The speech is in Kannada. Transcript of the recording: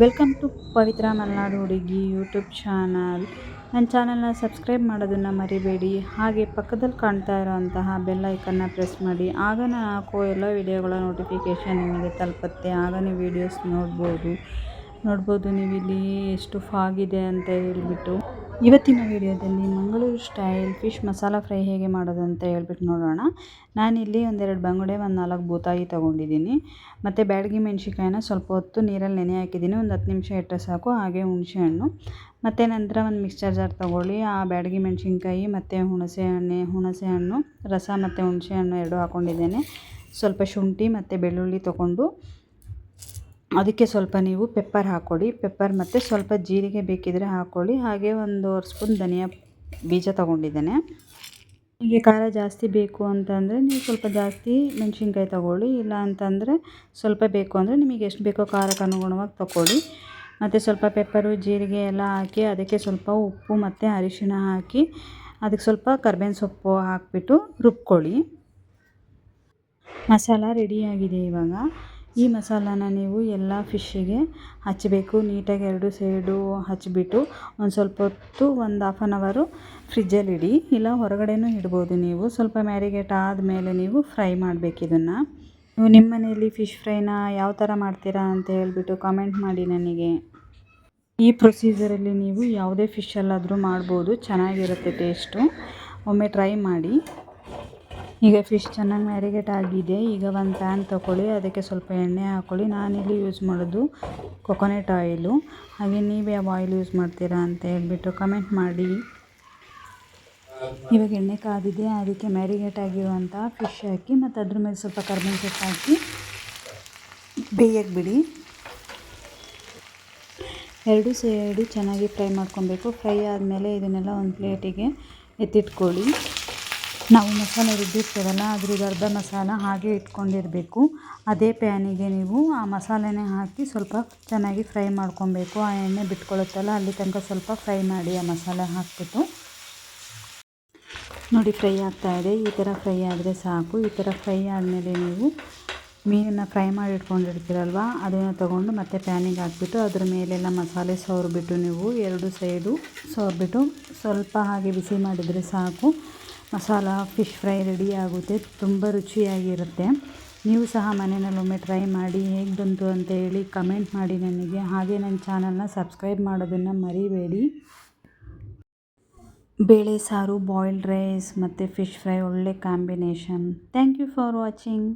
ವೆಲ್ಕಮ್ ಟು ಪವಿತ್ರ ಮಲೆನಾಡು ಹುಡುಗಿ ಯೂಟ್ಯೂಬ್ ಚಾನಲ್ ನನ್ನ ಚಾನಲ್ನ ಸಬ್ಸ್ಕ್ರೈಬ್ ಮಾಡೋದನ್ನು ಮರಿಬೇಡಿ. ಹಾಗೆ ಪಕ್ಕದಲ್ಲಿ ಕಾಣ್ತಾ ಇರೋವಂತಹ ಬೆಲ್ ಐಕನ್ನ ಪ್ರೆಸ್ ಮಾಡಿ. ಆಗ ನಾನು ಹಾಕೋ ಎಲ್ಲ ವಿಡಿಯೋಗಳ ನೋಟಿಫಿಕೇಷನ್ ನಿಮಗೆ ತಲುಪುತ್ತೆ. ಆಗ ನೀವು ವಿಡಿಯೋಸ್ ನೋಡ್ಬೋದು. ನೋಡ್ಬೋದು, ನೀವಿಲ್ಲಿ ಎಷ್ಟು ಫಾಗಿದೆ ಅಂತ ಹೇಳ್ಬಿಟ್ಟು. ಇವತ್ತಿನ ವಿಡಿಯೋದಲ್ಲಿ Mangaluru style fish masala fry ಹೇಗೆ ಮಾಡೋದು ಅಂತ ಹೇಳ್ಬಿಟ್ಟು ನೋಡೋಣ. ನಾನಿಲ್ಲಿ ಒಂದೆರಡು ಬಂಗುಡೆ, ಒಂದು ನಾಲ್ಕು ಬೂತಾಯಿ ತೊಗೊಂಡಿದ್ದೀನಿ. ಮತ್ತು ಬ್ಯಾಡಗಿ ಮೆಣಸಿಕಾಯಿನ ಸ್ವಲ್ಪ ಹೊತ್ತು ನೀರಲ್ಲಿ ನೆನೆ ಹಾಕಿದ್ದೀನಿ. ಒಂದು ಹತ್ತು ನಿಮಿಷ ಇಟ್ಟರೆ ಸಾಕು, ಹಾಗೆ ಹುಣಸೆ ಹಣ್ಣು. ಮತ್ತು ನಂತರ ಒಂದು ಮಿಕ್ಸ್ಚರ್ ಜಾರ್ ತೊಗೊಳ್ಳಿ. ಆ ಬ್ಯಾಡಗಿ ಮೆಣಸಿನ್ಕಾಯಿ ಮತ್ತು ಹುಣಸೆ ಹಣ್ಣೆ, ಹುಣಸೆ ಹಣ್ಣು, ರಸ ಮತ್ತು ಹುಣಸೆ ಹಣ್ಣು ಎರಡು ಹಾಕ್ಕೊಂಡಿದ್ದೇನೆ ಸ್ವಲ್ಪ ಶುಂಠಿ ಮತ್ತು ಬೆಳ್ಳುಳ್ಳಿ ತೊಗೊಂಡು ಅದಕ್ಕೆ ಸ್ವಲ್ಪ ನೀವು ಪೆಪ್ಪರ್ ಹಾಕ್ಕೊಳ್ಳಿ. ಪೆಪ್ಪರ್ ಮತ್ತು ಸ್ವಲ್ಪ ಜೀರಿಗೆ ಬೇಕಿದ್ದರೆ ಹಾಕ್ಕೊಳ್ಳಿ. ಹಾಗೆ ಒಂದೂವರೆ ಸ್ಪೂನ್ ಧನಿಯಾ ಬೀಜ ತೊಗೊಂಡಿದ್ದೇನೆ. ಹೀಗೆ ಖಾರ ಜಾಸ್ತಿ ಬೇಕು ಅಂತಂದರೆ ನೀವು ಸ್ವಲ್ಪ ಜಾಸ್ತಿ ಮೆಣಸಿನ್ಕಾಯಿ ತೊಗೊಳ್ಳಿ. ಇಲ್ಲ ಅಂತಂದರೆ ಸ್ವಲ್ಪ ಬೇಕು ಅಂದರೆ ನಿಮಗೆ ಎಷ್ಟು ಬೇಕೋ ಖಾರಕ್ಕೆ ಅನುಗುಣವಾಗಿ ತೊಗೊಳ್ಳಿ. ಮತ್ತು ಸ್ವಲ್ಪ ಪೆಪ್ಪರು ಜೀರಿಗೆ ಎಲ್ಲ ಹಾಕಿ ಅದಕ್ಕೆ ಸ್ವಲ್ಪ ಉಪ್ಪು ಮತ್ತು ಅರಿಶಿಣ ಹಾಕಿ ಅದಕ್ಕೆ ಸ್ವಲ್ಪ ಕರ್ಬೇವಿನ ಸೊಪ್ಪು ಹಾಕಿಬಿಟ್ಟು ರುಬ್ಕೊಳ್ಳಿ. ಮಸಾಲ ರೆಡಿಯಾಗಿದೆ ಇವಾಗ. ಈ ಮಸಾಲಾನ ನೀವು ಎಲ್ಲ ಫಿಶ್ಶಿಗೆ ಹಚ್ಚಬೇಕು ನೀಟಾಗಿ ಎರಡು ಸೈಡು ಹಚ್ಚಿಬಿಟ್ಟು ಒಂದು ಸ್ವಲ್ಪ ಹೊತ್ತು, ಒಂದು ಹಾಫ್ ಆನ್ ಅವರು ಫ್ರಿಜ್ಜಲ್ಲಿಡಿ ಇಲ್ಲ ಹೊರಗಡೆನೂ ಇಡ್ಬೋದು ನೀವು. ಸ್ವಲ್ಪ ಮ್ಯಾರಿಗೇಟ್ ಆದಮೇಲೆ ನೀವು ಫ್ರೈ ಮಾಡಬೇಕು ಇದನ್ನು. ನೀವು ನಿಮ್ಮ ಮನೆಯಲ್ಲಿ ಫಿಶ್ ಫ್ರೈನ ಯಾವ ಥರ ಮಾಡ್ತೀರಾ ಅಂತ ಹೇಳ್ಬಿಟ್ಟು ಕಾಮೆಂಟ್ ಮಾಡಿ ನನಗೆ. ಈ ಪ್ರೊಸೀಜರಲ್ಲಿ ನೀವು ಯಾವುದೇ ಫಿಶಲ್ಲಾದರೂ ಮಾಡ್ಬೋದು. ಚೆನ್ನಾಗಿರುತ್ತೆ ಟೇಸ್ಟು ಒಮ್ಮೆ ಟ್ರೈ ಮಾಡಿ. ಈಗ ಫಿಶ್ ಚೆನ್ನಾಗಿ ಮ್ಯಾರಿಗೇಟ್ ಆಗಿದೆ. ಈಗ ಒಂದು ಪ್ಯಾನ್ ತೊಗೊಳ್ಳಿ ಅದಕ್ಕೆ ಸ್ವಲ್ಪ ಎಣ್ಣೆ ಹಾಕ್ಕೊಳ್ಳಿ ನಾನಿಲ್ಲಿ ಯೂಸ್ ಮಾಡೋದು ಕೊಕೊನೆಟ್ ಆಯಿಲು ಹಾಗೆ ನೀವು ಯಾವ ಆಯಿಲ್ ಯೂಸ್ ಮಾಡ್ತೀರಾ ಅಂತ ಹೇಳ್ಬಿಟ್ಟು ಕಮೆಂಟ್ ಮಾಡಿ. ಇವಾಗ ಎಣ್ಣೆ ಕಾದಿದೆ, ಅದಕ್ಕೆ ಮ್ಯಾರಿಗೇಟ್ ಆಗಿರುವಂಥ ಫಿಶ್ ಹಾಕಿ, ಮತ್ತು ಅದ್ರ ಮೇಲೆ ಸ್ವಲ್ಪ ಕರ್ಬೇವಿನ ಸೊಪ್ಪು ಹಾಕಿ ಬೇಯಕ್ಕೆ ಬಿಡಿ ಎರಡು ಸೈಡು ಚೆನ್ನಾಗಿ ಫ್ರೈ ಮಾಡ್ಕೊಬೇಕು. ಫ್ರೈ ಆದಮೇಲೆ ಇದನ್ನೆಲ್ಲ ಒಂದು ಪ್ಲೇಟಿಗೆ ಎತ್ತಿಟ್ಕೊಳ್ಳಿ. ನಾವು ಮಸಾಲೆ ರುಬ್ಬಿರ್ತೇವಲ್ಲ ಅದ್ರದ್ದು ಅರ್ಧ ಮಸಾಲ ಹಾಗೆ ಇಟ್ಕೊಂಡಿರಬೇಕು. ಅದೇ ಪ್ಯಾನಿಗೆ ನೀವು ಆ ಮಸಾಲೆನೇ ಹಾಕಿ ಸ್ವಲ್ಪ ಚೆನ್ನಾಗಿ ಫ್ರೈ ಮಾಡ್ಕೊಬೇಕು. ಆ ಎಣ್ಣೆ ಬಿಟ್ಕೊಳ್ಳುತ್ತಲ್ಲ, ಅಲ್ಲಿ ತನಕ ಸ್ವಲ್ಪ ಫ್ರೈ ಮಾಡಿ ಆ ಮಸಾಲೆ ಹಾಕ್ಬಿಟ್ಟು. ನೋಡಿ, ಫ್ರೈ ಆಗ್ತಾಯಿದೆ ಈ ಥರ ಫ್ರೈ ಆದರೆ ಸಾಕು. ಈ ಥರ ಫ್ರೈ ಆದಮೇಲೆ ನೀವು ಮೀನನ್ನು ಫ್ರೈ ಮಾಡಿ ಇಟ್ಕೊಂಡಿರ್ತೀರಲ್ವ, ಅದನ್ನು ತೊಗೊಂಡು ಮತ್ತೆ ಪ್ಯಾನಿಗೆ ಹಾಕ್ಬಿಟ್ಟು ಅದ್ರ ಮೇಲೆಲ್ಲ ಮಸಾಲೆ ಸವರ್ಬಿಟ್ಟು ನೀವು ಎರಡು ಸೈಡು ಸವರ್ಬಿಟ್ಟು ಸ್ವಲ್ಪ ಹಾಗೆ ಬಿಸಿ ಮಾಡಿದರೆ ಸಾಕು. ಮಸಾಲ ಫಿಶ್ ಫ್ರೈ ರೆಡಿ ಆಗುತ್ತೆ, ತುಂಬ ರುಚಿಯಾಗಿರುತ್ತೆ. ನೀವು ಸಹ ಮನೆಯಲ್ಲಿ ಒಮ್ಮೆ ಟ್ರೈ ಮಾಡಿ ಹೇಗೆ ಬಂತು ಅಂತ ಹೇಳಿ ಕಮೆಂಟ್ ಮಾಡಿ ನನಗೆ. ಹಾಗೆ ನನ್ನ ಚಾನಲ್ನ ಸಬ್ಸ್ಕ್ರೈಬ್ ಮಾಡೋದನ್ನು ಮರಿಬೇಡಿ. ಬೇಳೆ ಸಾರು ಬಾಯ್ಲ್ಡ್ ರೈಸ್ ಮತ್ತು ಫಿಶ್ ಫ್ರೈ ಒಳ್ಳೆ combination thank you for watching